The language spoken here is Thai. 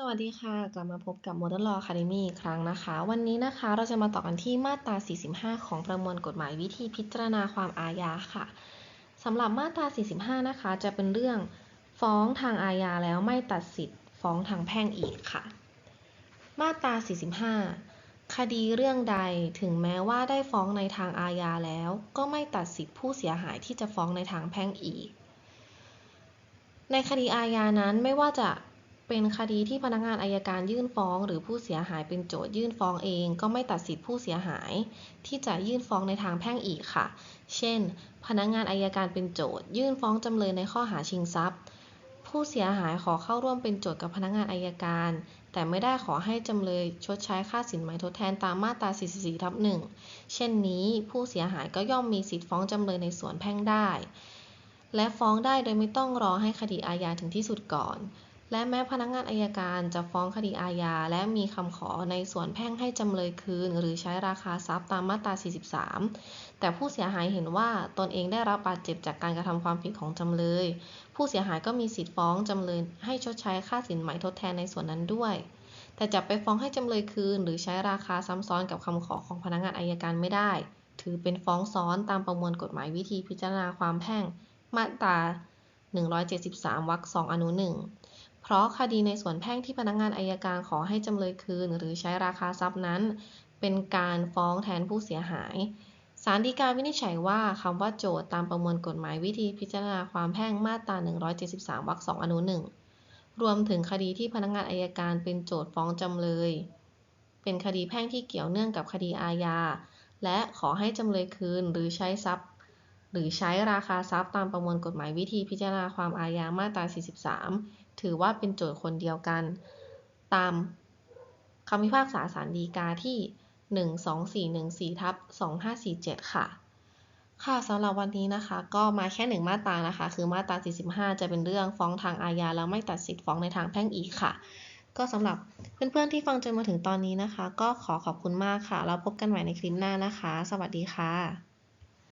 สวัสดีค่ะ กลับมาพบกับ Modern Law Academy อีกครั้งนะคะ วันนี้นะคะเราจะมาต่อกันที่มาตรา 45 ของประมวลกฎหมายวิธีพิจารณาความอาญาค่ะสำหรับมาตรา 45 นะคะ จะเป็นเรื่องฟ้องทางอาญาแล้วไม่ตัดสิทธิ์ฟ้องทางแพ่งอีกค่ะ มาตรา 45 คดีเรื่องใดถึงแม้ว่าได้ฟ้องในทางอาญาแล้ว ก็ไม่ตัดสิทธิ์ผู้เสียหายที่จะฟ้องในทางแพ่งอีก ในคดีอาญานั้นไม่ว่าจะ เป็นคดีที่พนักงานอายการยื่นฟ้อง หรือผู้เสียหายเป็นโจทยื่นฟ้องเอง ก็ไม่ตัดสิทธิผู้เสียหาย ที่จะยื่นฟ้องในทางแพ่งอีกค่ะ เช่น พนักงานอายการเป็นโจทยื่นฟ้องจำเลยในข้อหาชิงทรัพย์ ผู้เสียหายขอเข้าร่วมเป็นโจทกับพนักงานอายการ แต่ไม่ได้ขอให้จำเลยชดใช้ค่าสินไหมทดแทนตามมาตรา 44ทับ1เช่นนี้ ผู้เสียหายก็ย่อมมีสิทธิฟ้องจำเลยในส่วนแพ่งได้ และฟ้องได้โดยไม่ต้องรอให้คดีอาญาถึงที่สุดก่อน และแม้พนักงานอายการจะฟ้องคดีอาญาและมีคำขอในส่วนแพ่งให้จำเลยคืน หรือใช้ราคาทรัพย์ตามมาตรา 43 แต่ผู้เสียหายเห็นว่าตนเองได้รับบาดเจ็บจากการกระทำความผิดของจำเลย ผู้เสียหายก็มีสิทธิฟ้องจำเลยให้ชดใช้ค่าสินไหมทดแทนในส่วนนั้นด้วย แต่จะไปฟ้องให้จำเลยคืน หรือใช้ราคาซ้ำซ้อนกับคำขอของพนักงานอายการไม่ได้ ถือเป็นฟ้องซ้อนตามประมวลกฎหมายวิธีพิจารณาความแพ่งมาตรา 173วรรค2อนุ1 เพราะคดีในส่วนแพ่งที่พนักงานอายการขอให้จำเลยคืน หรือใช้ราคาทรัพย์นั้น เป็นการฟ้องแทนผู้เสียหายศาลฎีกาวินิจฉัยว่าคำว่าโจทย์ตามประมวลกฎหมายวิธีพิจารณาความแพ่งมาตรา 173 วรรค 2 อนุ1รวมถึงคดีที่พนักงานอายการเป็นโจทย์ฟ้องจำเลย เป็นคดีแพ่งที่เกี่ยวเนื่องกับคดีอาญา และขอให้จำเลยคืนหรือใช้ทรัพย์ หรือใช้ราคาทรัพย์ตามประมวลกฎหมายวิธีพิจารณาความอาญามาตรา 43 ถือว่าเป็นโจทย์คนเดียวกัน ตามคำพิพากษาศาลฎีกาที่ 12414ทับ2547 ค่ะ ค่ะสำหรับวันนี้นะคะ ก็มาแค่หนึ่งมาตรานะคะ คือมาตรา 45 จะเป็นเรื่องฟ้องทางอาญาแล้วไม่ตัดสิทธิ์ฟ้องในทางแพ่งอีกค่ะ ก็สำหรับเพื่อนๆที่ฟังจนมาถึงตอนนี้นะคะ ก็ขอขอบคุณมากค่ะ แล้วพบกันใหม่ในคลิปหน้านะคะ สวัสดีค่ะ